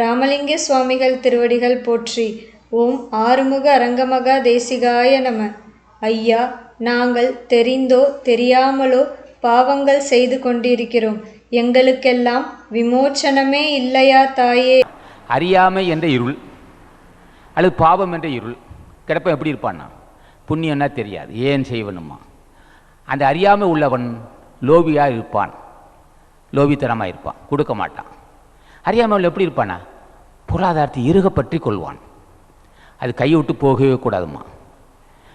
ராமலிங்க சுவாமிகள் திருவடிகள் போற்றி ஓம் ஆறுமுக அரங்கமகா தேசிகாய நம. ஐயா நாங்கள் தெரிந்தோ தெரியாமலோ பாவங்கள் செய்து கொண்டிருக்கிறோம். எங்களுக்கெல்லாம் விமோச்சனமே இல்லையா தாயே? அறியாமை என்ற இருள் அல்லது பாவம் என்ற இருள் கிடப்ப எப்படி இருப்பான்னா? புண்ணியம்னா தெரியாது. ஏன் செய்வனுமா அந்த அறியாமை உள்ளவன் லோபியாக இருப்பான். லோபித்தனமாக இருப்பான். கொடுக்க மாட்டான். அறியாமல் எப்படி இருப்பானா? பொருளாதாரத்தை இறுக பற்றி கொள்வான். அது கையை விட்டு போகவே கூடாதும்மா.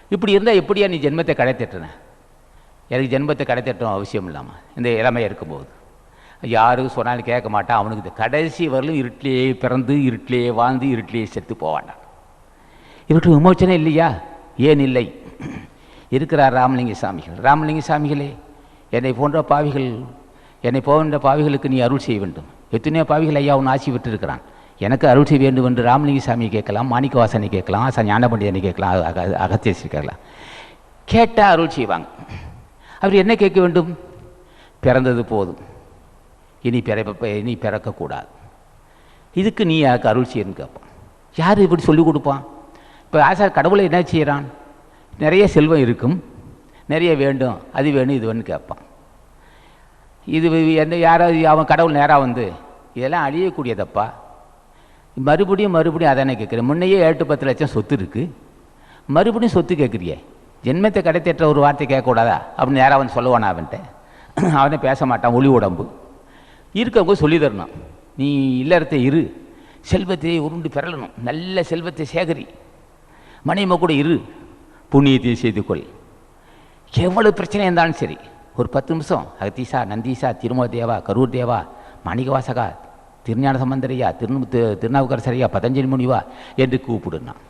இப்படி இருந்தால் எப்படியா நீ ஜென்மத்தை கடை எனக்கு ஜென்மத்தை கடை அவசியம் இல்லாமல் இந்த இளமை இருக்கும்போது. யாரும் சொன்னாலும் கேட்க மாட்டான் அவனுக்கு கடைசி வரலும் இருட்டிலேயே பிறந்து இருட்டிலேயே வாழ்ந்து இருட்டிலேயே செத்து போவாண்டான் இவருக்கு விமோச்சனம் இல்லையா? ஏன் இல்லை? இருக்கிறார் ராமலிங்க சாமிகள். ராமலிங்க சாமிகளே என்னை போன்ற பாவிகள் என்னை போன்ற பாவிகளுக்கு நீ அருள் செய்ய வேண்டும். எத்தனையோ பாவிகள் ஐயா உன் ஆட்சி பெற்றிருக்கிறான் எனக்கு அருள் செய்ய வேண்டும் என்று ராமலிங்க சாமியை கேட்கலாம் மாணிக்கவாசனை கேட்கலாம் ஆசா ஞான பண்டிதனை கேட்கலாம் அக அகத்தியசி கேட்கலாம் கேட்டால் அருள் செய்வாங்க. அவர் என்ன கேட்க வேண்டும்? பிறந்தது போதும். இனி பிறப்ப இனி பிறக்கக்கூடாது. இதுக்கு நீ எனக்கு அருள் செய்யணும்னு கேட்பான். யார் இப்படி சொல்லிக் கொடுப்பான்? இப்போ ஆசா கடவுளை என்ன செய்கிறான் நிறைய செல்வம் இருக்கும். நிறைய வேண்டும். அது வேணும் இது வேணும்னு கேட்பான். இது என்ன யாராவது அவன் கடவுள் நேராக வந்து இதெல்லாம் அழியக்கூடியதப்பா? மறுபடியும் மறுபடியும் அதானே கேட்குறேன். முன்னையே ஏட்டு பத்து லட்சம் சொத்து இருக்குது மறுபடியும் சொத்து கேட்குறியே ஜென்மத்தை கடைத்தேற்ற ஒரு வார்த்தை கேட்கக்கூடாதா? அப்படின்னு யாராவது வந்து சொல்லுவானா அவன்கிட்ட? அவனே பேச மாட்டான் ஒளி உடம்பு. இருக்கவங்க சொல்லி தரணும். நீ இல்லறத்தை இரு. செல்வத்தை உருண்டு பெறலணும் நல்ல செல்வத்தை சேகரி. மனைவி கூட இரு. புண்ணியத்தை செய்து கொள் எவ்வளவு பிரச்சனை இருந்தாலும் சரி. ஒரு பத்து நிமிஷம். அகத்தீசா நந்தீசா திருமோ தேவா கரூர் தேவா மாணிகவாசகா திருஞான சம்பந்தரையா திரு திருநாவுக்கரசரையா பதஞ்சலி முனிவா என்று கூப்பிடுனான்.